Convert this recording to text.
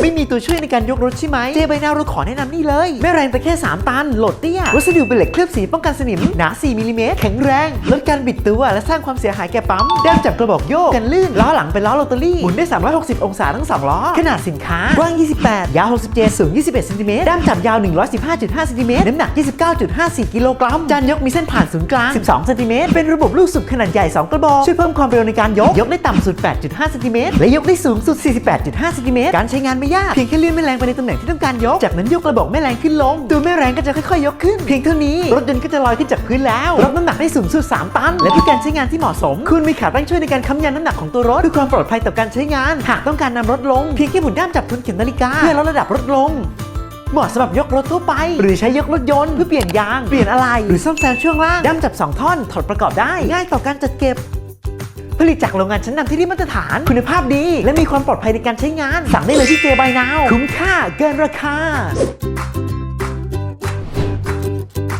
ไม่มีตัวช่วยในการยกรถใช่ไหม เจไบนาเราขอแนะนำนี่เลยไม่แรงแต่แค่ 3 ตัน โหลดเตี้ย วัสดุเป็นเหล็กเคลือบสีป้องกันสนิม หนา 4มิลลิเมตร แข็งแรง ลดการบิดตัวและสร้างความเสียหายแก่ปั๊มด้ามจับกระบอกโยก กันลื่น ล้อหลังเป็นล้อโรตารี่ หมุนได้ 360 องศาทั้ง 2 ล้อ ขนาดสินค้ากว้าง 28 ยาว 67 สูง 21ซนติเมตร ด้ามจับยาว 115.5เซนติเมตร น้ำหนัก 29.54 กิโลกรัม จานยกมีเส้นผ่านศูนย์กลาง 12เซนติเมตร เป็นระบบลูกสูบขนาดใหญ่ 2 กระบอก ช่วยเพิ่มความเร็วในการยก ยกได้ต่ำสุด 8.5ซนติเมตร และยกได้สูงสุด 48.5เซนติเมตร การใช้งานไม่ยาก เพียงแค่เลื่อนแม่แรงไปในตำแหน่งที่ต้องการยก จากนั้นยกกระบอกแม่แรงขึ้นลง ตัวแม่แรงก็จะค่อยๆ ยกขึ้น เพียงเท่านี้ รถยนต์ก็จะลอยขึ้นจากพื้นแล้วรับน้ำหนักได้สูงสุด 3 ตัน และเพื่อการใช้งานที่เหมาะสม คุณมีขาตั้งช่วยในการค้ำยันน้ำหนักของตัวรถเพื่อความปลอดภัยต่อการใช้งาน หากต้องการนำรถลง เพียงแค่หมุนด้ามจับทุนเข็มนาฬิกาเพื่อลดระดับรถลงเหมาะสำหรับยกรถทั่วไป หรือใช้ยกรถยนต์เพื่อเปลี่ยนยาง เปลี่ยนอะไร หรือซ่อมแซมช่วงล่างด้ามจับ 2 ท่อน ถอดประกอบได้ ง่ายต่อการจัดเก็บ จากโรงงานชั้นนำที่ได้มาตรฐาน คุณภาพดี และมีความปลอดภัยในการใช้งาน สั่งได้เลยที่เจบายนาวคุ้มค่าเกินราคา